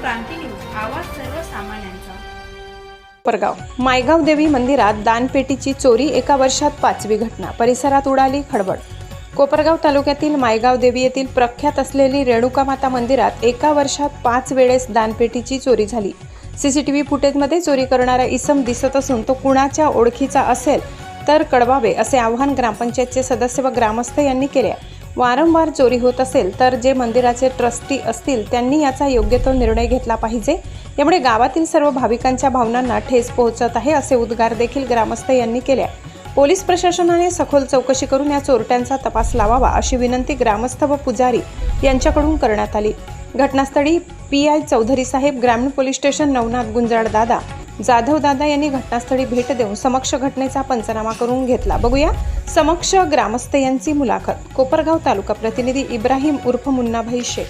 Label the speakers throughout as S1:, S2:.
S1: क्रांती news आवाज सर्वसामान्यांचा.
S2: मायगाव देवी मंदिरात दानपेटीची चोरी एका वर्षात पाचवी घटना. परिसरात उडाली खडबड. कोपरगाव तालुक्यातील मायगाव देवी येथील प्रख्यात असलेली रेणुका माता मंदिरात एका वर्षात पाच वेळेस दानपेटीची चोरी झाली. सीसीटीव्ही फुटेजमध्ये चोरी करणारा इसम दिसत असून तो कुणाच्या ओळखीचा असेल तर कळवावे असे आवाहन ग्रामपंचायतचे सदस्य व ग्रामस्थ यांनी केले आहे. वारंवार चोरी होत असेल तर जे मंदिराचे ट्रस्टी असतील त्यांनी याचा योग्य तो निर्णय घेतला पाहिजे. यामुळे गावातील सर्व भाविकांच्या भावनांना ठेस पोहोचत आहे असे उद्गार देखील ग्रामस्थ यांनी केले पोलीस प्रशासनाने सखोल चौकशी करून या चोरट्यांचा तपास लावावा अशी विनंती ग्रामस्थ व पुजारी यांच्याकडून करण्यात आली. घटनास्थळी पी आय चौधरी साहेब ग्रामीण पोलीस स्टेशन नवनाथ गुंजाळ दादा जाधवदादा यांनी घटनास्थळी भेट देऊन समक्ष घटनेचा पंचनामा करून घेतला. बघूया. समक्ष ग्रामस्थ यांची मुलाखत. कोपरगाव तालुका प्रतिनिधी इब्राहिम उर्फ मुन्नाभाई शेख.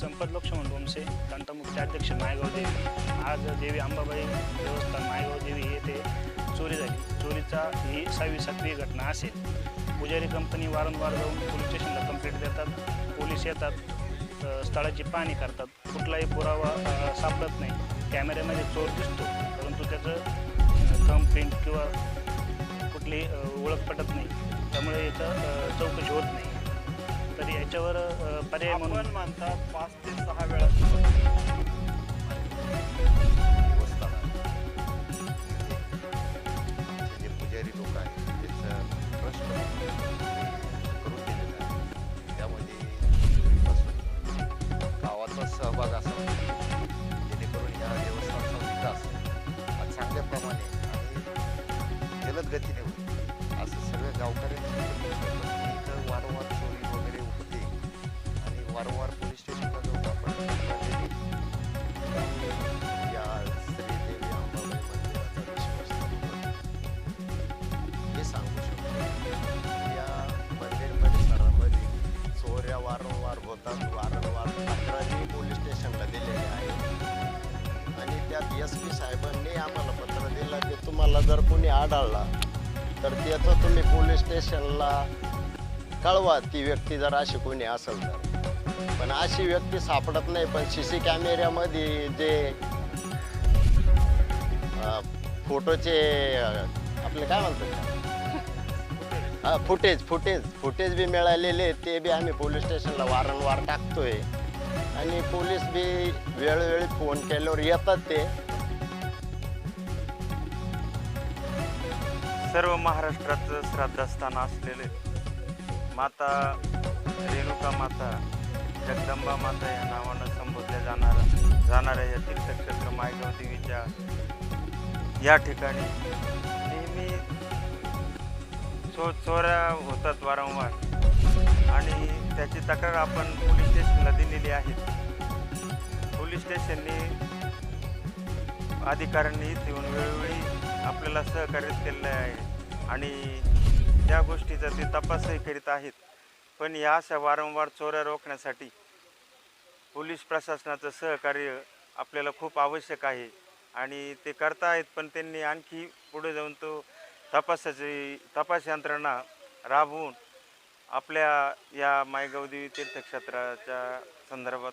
S3: संपत लक्ष्मण डोमसे तंटमुख्य अध्यक्ष मायगाव देवी. आज देवी अंबाबाई देवस्थान मायगाव देवी येथे चोरी झाली. चोरीचा ही सहावी सातवी घटना असेल. पुजारी कंपनी वारंवार जाऊन पोलीस स्टेशनला कंप्लेंट देतात. पोलीस येतात. स्थळाची पाहणी करतात. कुठलाही पुरावा सापडत नाही. कॅमेऱ्यामध्ये चोर दिसतो परंतु त्याचं थंब प्रिंट किंवा कुठली ओळख पटत नाही. त्यामुळे याचं चौकशी होत नाही. तर याच्यावर पर्याय म्हणून
S4: मानतात पाच ते सहा वेळा
S5: गतीने होईल. असं सगळं गावकऱ्यांनी एस पी साहेबांनी आम्हाला पत्र दिलं की तुम्हाला जर कोणी आढळला तर त्याचं तुम्ही पोलीस स्टेशनला कळवा ती व्यक्ती जर अशी कोणी असेल तर. पण अशी व्यक्ती सापडत नाही पण सी सी कॅमेऱ्यामध्ये जे फोटोचे आपले काय म्हणतात? हा फुटेज फुटेज फुटेज बी मिळालेले ते बी आम्ही पोलीस स्टेशनला वारंवार टाकतोय. आणि पोलीस बी वेळोवेळी फोन केल्यावर येतात ते.
S4: सर्व महाराष्ट्राचं श्रद्धास्थान असलेले माता रेणुका माता जगदंबा माता या नावानं संबोधल्या जाणारा जाणाऱ्या या तीर्थक्षेत्र मायगाव देवीच्या या ठिकाणी. नेहमी चो चोऱ्या होतात वारंवार. आणि त्याची तक्रार आपण पोलीस स्टेशनला दिलेली आहे. पोलीस स्टेशनने अधिकाऱ्यांनी येऊन वेळोवेळी आपल्याला सहकार्य केलेलं आहे. आणि त्या गोष्टीचा ते तपासही करीत आहेत पण या अशा वारंवार चोऱ्या रोखण्यासाठी पोलीस प्रशासनाचं सहकार्य आपल्याला खूप आवश्यक आहे. आणि ते करतायत पण त्यांनी आणखी पुढे जाऊन तो तपासाची तपास यंत्रणा राबवून आपल्या या मायगावदेवी तीर्थक्षेत्राच्या संदर्भात